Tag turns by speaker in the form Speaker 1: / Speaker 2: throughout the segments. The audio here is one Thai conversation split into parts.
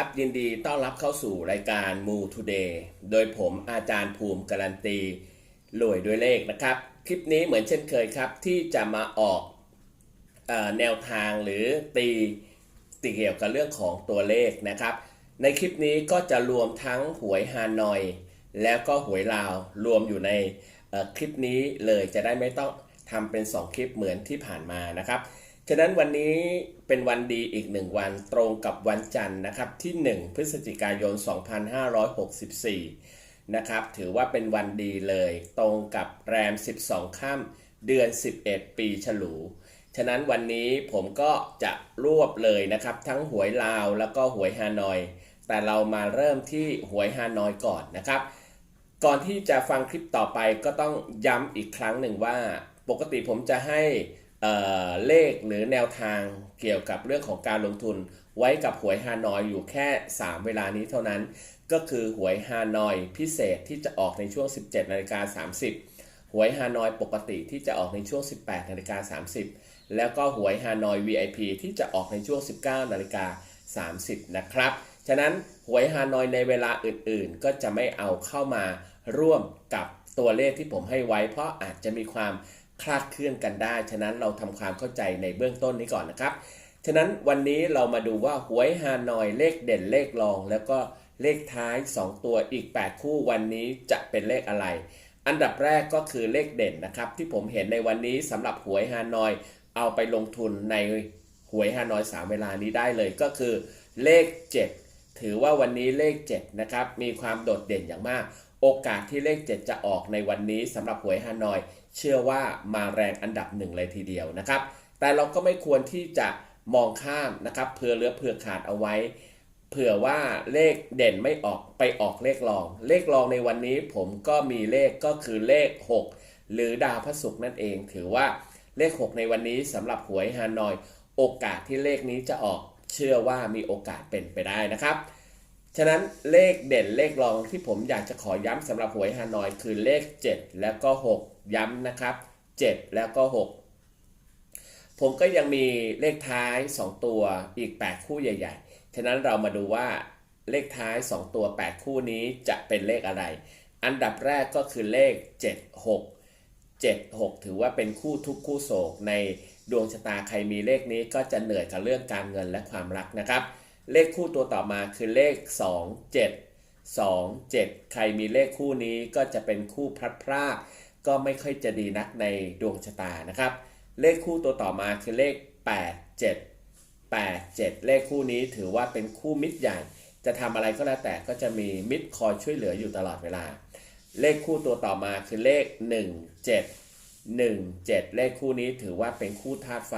Speaker 1: ครับ ยินดีต้อนรับเข้าสู่รายการมูทูเดย์โดยผมอาจารย์ภูมิการันตีรวยด้วยเลขนะครับ คลิปนี้เหมือนเช่นเคยครับ ที่จะมาออกออแนวทางหรือตีตีเกี่ยวกับเรื่องของตัวเลขนะครับ ในคลิปนี้ก็จะรวมทั้งหวยฮานอย แล้วก็หวยลาวรวมอยู่ในคลิปนี้เลยจะได้ไม่ต้องทำเป็น 2 คลิปเหมือนที่ผ่านมานะครับ ฉะนั้นวันนี้เป็นวันดีอีกหนึ่งวันตรงกับวันจันทร์นะครับที่ 1 พฤศจิกายน 2564 นะครับ ถือว่าเป็นวันดีเลยตรงกับแรม 12 ค่ำเดือน 11 ปีฉลู ฉะนั้นวันนี้ผมก็จะรวบเลยนะครับ ทั้งหวยลาวแล้วก็หวยฮานอย แต่เรามาเริ่มที่หวยฮานอยก่อนนะครับ ก่อนที่จะฟังคลิปต่อไปก็ต้องย้ำอีกครั้งหนึ่งว่า ปกติผมจะให้ เเลขหรือแนวทางเกี่ยวกับเรื่องของการลงทุน ไว้กับหวยฮานอยอยู่แค่ 3 เวลานี้เท่านั้น ก็คือหวยฮานอยพิเศษที่จะออกในช่วง 17นาฬิกา30 หวยฮานอยปกติที่จะออกในช่วง 18นาฬิกา30 แล้วก็หวยฮานอย VIP ที่จะออกในช่วง 19นาฬิกา30 นะครับ ฉะนั้นหวยฮานอยในเวลาอื่นๆ ก็จะไม่เอาเข้ามาร่วมกับตัวเลขที่ผมให้ไว้ เพราะอาจจะมีความ คลาดเคลื่อนกันได้ ฉะนั้นเราทำความเข้าใจในเบื้องต้นนี้ก่อนนะครับ ฉะนั้นวันนี้เรามาดูว่าหวยฮานอยเลขเด่นเลขรอง แล้วก็เลขท้าย 2 ตัวอีก 8 คู่วันนี้จะเป็นเลขอะไร อันดับแรกก็คือเลขเด่นนะครับ ที่ผมเห็นในวันนี้สำหรับหวยฮานอย เอาไปลงทุนในหวยฮานอย 3 เวลานี้ได้เลยก็คือเลข 7 ถือว่าวันนี้เลข 7 นะครับ มีความโดดเด่นอย่างมาก โอกาสที่เลข 7 จะออกในวันนี้สำหรับหวยฮานอย เชื่อว่ามาแรงอันดับหนึ่งเลยทีเดียวนะครับ แต่เราก็ไม่ควรที่จะมองข้ามนะครับเผื่อเลือเผื่อขาดเอาไว้ เผื่อว่าเลขเด่นไม่ออกไปออกเลขรอง เลขรองในวันนี้ผมก็มีเลขก็คือเลข 6 หรือดาวพระศุกร์นั่นเอง ถือว่าเลข 6 ในวันนี้สำหรับหวยฮานอย โอกาสที่เลขนี้จะออกเชื่อว่ามีโอกาสเป็นไปได้นะครับ ฉะนั้นเลขเด่นเลขรองที่ผมอยากจะขอย้ำสำหรับหวยฮานอยคือเลข 7 แล้วก็ 6 ย้ำนะครับ 7 แล้วก็ 6 ผมก็ยังมีเลขท้าย 2 ตัวอีก 8 คู่ใหญ่ ๆ ฉะนั้นเรามาดูว่าเลขท้าย 2 ตัว 8 คู่นี้จะเป็นเลขอะไร อันดับแรกก็คือเลข 7 6 7 6 ถือว่าเป็นคู่ทุกคู่โศกในดวงชะตาใครมีเลขนี้ก็จะเหนื่อยกับเรื่องการเงินและความรักนะครับ เลขคู่ตัวต่อมาคือเลข 2 7 2 7 ใครมีเลขคู่นี้ก็จะเป็นคู่พลัดพรากก็ไม่ค่อยจะดีนักในดวงชะตานะครับ เลขคู่ตัวต่อมาคือเลข 8 7 8 7 เลขคู่นี้ถือว่าเป็นคู่มิตรใหญ่ จะทำอะไรก็แล้วแต่ก็จะมีมิตรคอยช่วยเหลืออยู่ตลอดเวลา เลขคู่ตัวต่อมาคือเลข 1 7 1 7 เลขคู่นี้ถือว่าเป็นคู่ธาตุไฟ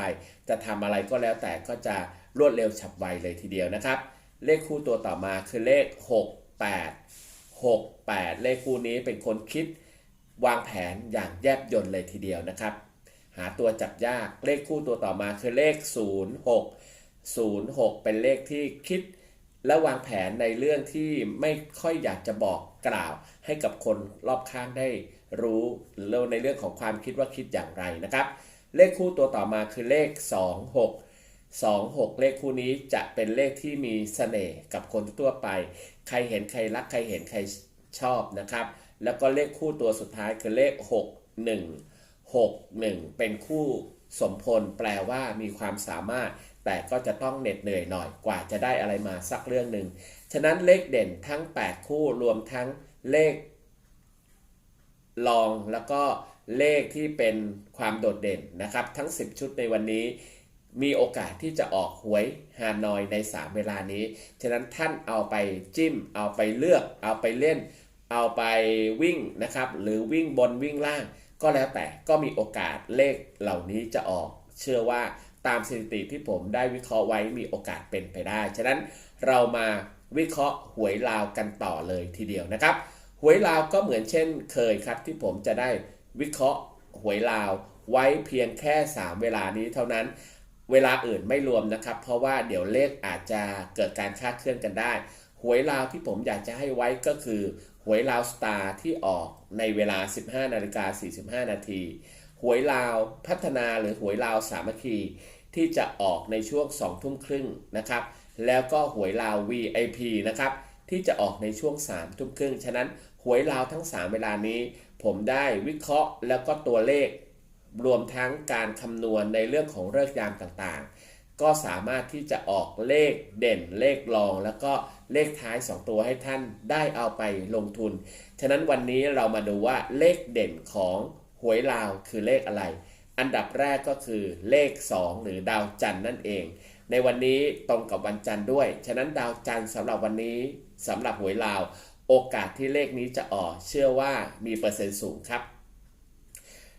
Speaker 1: จะทำอะไรก็แล้วแต่ก็จะ รวดเร็วฉับไวเลยทีเดียวนะครับ เลขคู่ตัวต่อมาคือเลข 6 8 6 8 เลขคู่นี้เป็นคนคิดวางแผนอย่างแยบยลเลยทีเดียวนะครับ หาตัวจับยากเลขคู่ตัวต่อมาคือเลข 0 6 0 6 เป็นเลขที่คิดและวางแผนในเรื่องที่ไม่ค่อยอยากจะบอกกล่าว ให้กับคนรอบข้างได้รู้หรือในเรื่องของความคิดว่าคิดอย่างไรนะครับ เลขคู่ตัวต่อมาคือเลข 2 6 2 6 เลขคู่นี้จะเป็นเลขที่มีเสน่ห์กับคนทั่วไป ใครเห็นใครรักใครเห็นใครชอบนะครับ แล้วก็เลขคู่ตัวสุดท้ายคือเลข 6 1 6 1 เป็นคู่สมพลแปลว่ามีความสามารถ แต่ก็จะต้องเหน็ดเหนื่อยหน่อยกว่าจะได้อะไรมาสักเรื่องหนึ่ง ฉะนั้นเลขเด่นทั้ง 8 คู่รวมทั้งเลขลองแล้วก็เลขที่เป็นความโดดเด่นนะครับ ทั้ง 10 ชุดในวันนี้ มีโอกาสที่จะออกหวยฮานอยใน 3 เวลานี้ ฉะนั้นท่านเอาไปจิ้ม เอาไปเลือก เอาไปเล่น เอาไปวิ่งนะครับ หรือวิ่งบนวิ่งล่าง ก็แล้วแต่ก็มีโอกาสเลขเหล่านี้จะออก เชื่อว่าตามสถิติที่ผมได้วิเคราะห์ไว้มีโอกาสเป็นไปได้ ฉะนั้นเรามาวิเคราะห์หวยลาวกันต่อเลยทีเดียวนะครับ หวยลาวก็เหมือนเช่นเคยครับที่ผมจะได้วิเคราะห์หวยลาวไว้เพียงแค่ 3 เวลานี้เท่านั้น เวลาอื่นไม่รวมนะครับ เพราะว่าเดี๋ยวเลขอาจจะเกิดการคลาดเคลื่อนกันได้ หวยลาวที่ผมอยากจะให้ไว้ก็คือ หวยลาวสตาร์ที่ออกในเวลา 15นาฬิกา45 นาที หวยลาวพัฒนาหรือหวยลาวสามัคคีที่จะออกในช่วง 2 ทุ่มครึ่งนะครับ แล้วก็หวยลาว VIP นะครับที่จะออกในช่วง3ทุ่มครึ่ง ฉะนั้นหวยลาวทั้ง 3 เวลานี้ ผมได้วิเคราะห์แล้วก็ตัวเลข รวมทั้งการคำนวณในเรื่องของเลิกยามต่างๆ ก็สามารถที่จะออกเลขเด่นเลขรอง แล้วก็เลขท้าย 2 ตัวให้ท่านได้เอาไปลงทุน ฉะนั้นวันนี้เรามาดูว่าเลขเด่นของหวยลาวคือเลขอะไร อันดับแรกก็คือเลข 2 หรือดาวจันทร์นั่นเอง ในวันนี้ตรงกับวันจันทร์ด้วย ฉะนั้นดาวจันทร์สำหรับวันนี้สำหรับหวยลาว โอกาสที่เลขนี้จะออกเชื่อว่ามีเปอร์เซ็นต์สูงครับ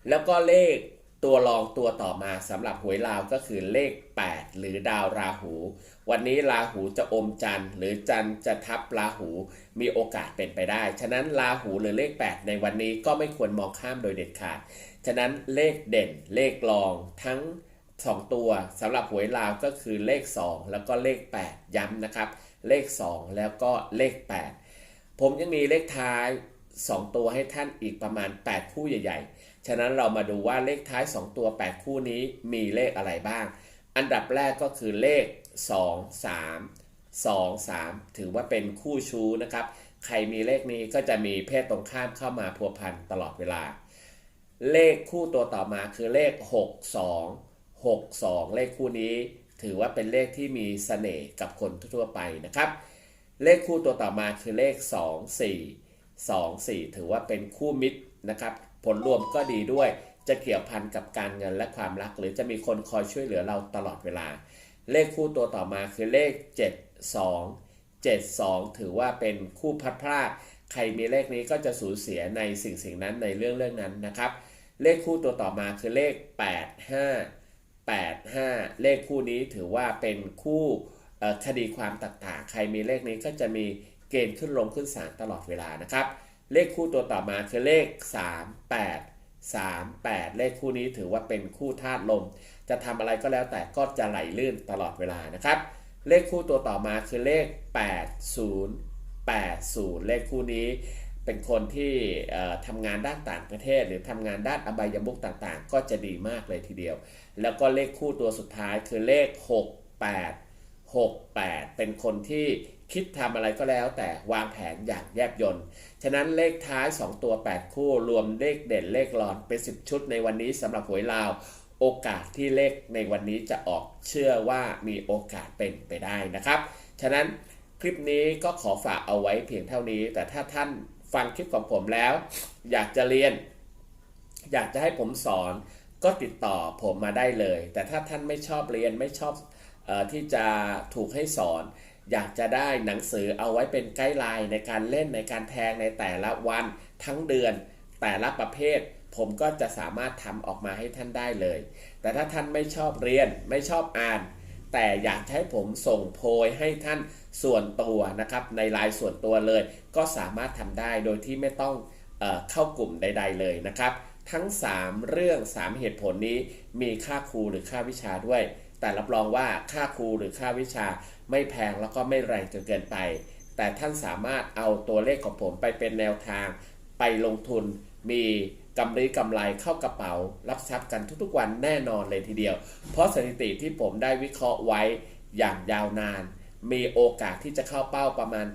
Speaker 1: แล้วก็เลขตัวรองตัวต่อมาสำหรับหวยลาวก็คือเลข 8 หรือดาวราหู วันนี้ราหูจะอมจันทร์หรือจันทร์จะทับราหูมีโอกาสเป็นไปได้ ฉะนั้นราหูหรือเลข 8 ในวันนี้ก็ไม่ควรมองข้ามโดยเด็ดขาด ฉะนั้นเลขเด่นเลขรองทั้ง 2 ตัวสำหรับหวยลาวก็คือเลข 2 แล้วก็เลข 8 ย้ำนะครับ เลข 2 แล้วก็เลข 8 ผมยังมีเลขท้าย 2 ตัวให้ท่านอีกประมาณ 8 คู่ใหญ่ๆ ฉะนั้นเรามาดูว่าเลขท้าย 2 ตัว 8 คู่นี้มีเลขอะไรบ้าง อันดับแรกก็คือเลข 2 3 2 3 ถือว่าเป็นคู่ชู้นะครับ ใครมีเลขนี้ก็จะมีเพศตรงข้ามเข้ามาพัวพันตลอดเวลา เลขคู่ตัวต่อมาคือเลข 6 2 6 2 เลขคู่นี้ ถือว่าเป็นเลขที่มีเสน่ห์กับคนทั่วไปนะครับ เลขคู่ตัวต่อมาคือเลข 2 4 2 4 ถือว่าเป็นคู่มิตรนะครับ ผลรวมก็ดีด้วย จะเกี่ยวพันกับการเงินและความรัก หรือจะมีคนคอยช่วยเหลือเราตลอดเวลา เลขคู่ตัวต่อมาคือเลข 7 2 7 2 ถือว่าเป็นคู่พัดพรากใครมีเลขนี้ก็จะสูญเสียในสิ่งสิ่งนั้นในเรื่องเรื่องนั้นนะครับ เลขคู่ตัวต่อมาคือเลข 8 5 8 5 เลขคู่นี้ถือว่าเป็นคู่คดีความต่างๆ ใครมีเลขนี้ก็จะมีเกณฑ์ขึ้นลงขึ้นศาลตลอดเวลานะครับ เลขคู่ตัวต่อมาคือเลข 3 8 3 8 เลขคู่นี้ถือว่าเป็นคู่ธาตุลม จะทำอะไรก็แล้วแต่ก็จะไหลลื่นตลอดเวลานะครับ เลขคู่ตัวต่อมาคือเลข 8 0 8 0 เลขคู่นี้เป็นคนที่ทำงานด้านต่างประเทศ หรือทำงานด้านอบายมุกต่างๆ ก็จะดีมากเลยทีเดียว แล้วก็เลขคู่ตัวสุดท้ายคือเลข 6 8 6 8 เป็นคนที่ คิดทำอะไรก็แล้วแต่วางแผนอย่างแยบยลฉะนั้นเลขท้าย 2 ตัว 8 คู่รวมเลขเด่นเลขรอนเป็น 10 ชุดในวันนี้สำหรับหวยลาว โอกาสที่เลขในวันนี้จะออกเชื่อว่ามีโอกาสเป็นไปได้นะครับ ฉะนั้นคลิปนี้ก็ขอฝากเอาไว้เพียงเท่านี้ แต่ถ้าท่านฟังคลิปของผมแล้ว อยากจะเรียน อยากจะให้ผมสอนก็ติดต่อผมมาได้เลย แต่ถ้าท่านไม่ชอบเรียนไม่ชอบออที่จะถูกให้สอน อยากจะได้หนังสือเอาไว้เป็นไกด์ไลน์ในการเล่นในการแทงในแต่ละวันทั้งเดือน แต่ละประเภท ผมก็จะสามารถทำออกมาให้ท่านได้เลย แต่ถ้าท่านไม่ชอบเรียนไม่ชอบอ่าน แต่อยากให้ผมส่งโพยให้ท่านส่วนตัวนะครับ ในไลน์ส่วนตัวเลย ก็สามารถทำได้โดยที่ไม่ต้องเอเข้ากลุ่มใด ๆ เลยนะครับ ทั้ง 3 เรื่อง 3 เหตุผลนี้มีค่าครูหรือค่าวิชาด้วย แต่รับรองว่าค่าครูหรือค่าวิชาไม่แพงแล้วก็ไม่แรงจนเกินไป แต่ท่านสามารถเอาตัวเลขของผมไปเป็นแนวทาง ไปลงทุนมีกำไรกำไรเข้ากระเป๋า รับทรัพย์กันทุกๆวันแน่นอนเลยทีเดียว เพราะสถิติที่ผมได้วิเคราะห์ไว้อย่างยาวนาน มีโอกาสที่จะเข้าเป้าประมาณ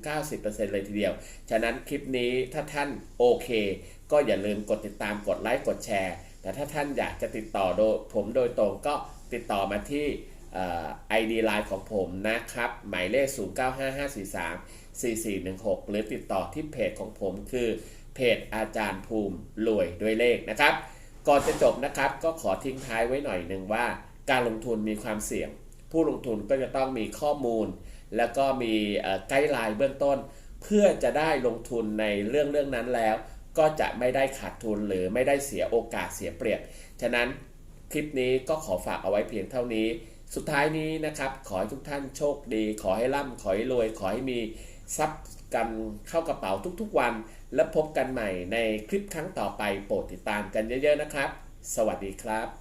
Speaker 1: 80-90%เลยทีเดียว ฉะนั้นคลิปนี้ถ้าท่านโอเค ก็อย่าลืมกดติดตามกดไลค์กดแชร์ แต่ถ้าท่านอยากจะติดต่อโดยผมโดยตรงก็ ติดต่อมาที่ไอดีไลน์ของผมนะครับ หมายเลข 095543 4416 หรือติดต่อที่เพจของผมคือเพจอาจารย์ภูมิรวยด้วยเลขนะครับ ก่อนจะจบนะครับก็ขอทิ้งท้ายไว้หน่อยหนึ่งว่า การลงทุนมีความเสี่ยง ผู้ลงทุนก็จะต้องมีข้อมูล แล้วก็มีไกด์ไลน์เบื้องต้น เพื่อจะได้ลงทุนในเรื่องเรื่องนั้นแล้ว ก็จะไม่ได้ขาดทุนหรือไม่ได้เสียโอกาสเสียเปรียบ ฉะนั้น คลิปนี้ก็ขอฝากเอาไว้เพียงเท่านี้ สุดท้ายนี้นะครับ ขอให้ทุกท่านโชคดี ขอให้ร่ำขอให้รวย ขอให้มีทรัพย์กันเข้ากระเป๋าทุกๆวัน และพบกันใหม่ในคลิปครั้งต่อไปโปรดติดตามกันเยอะๆนะครับ สวัสดีครับ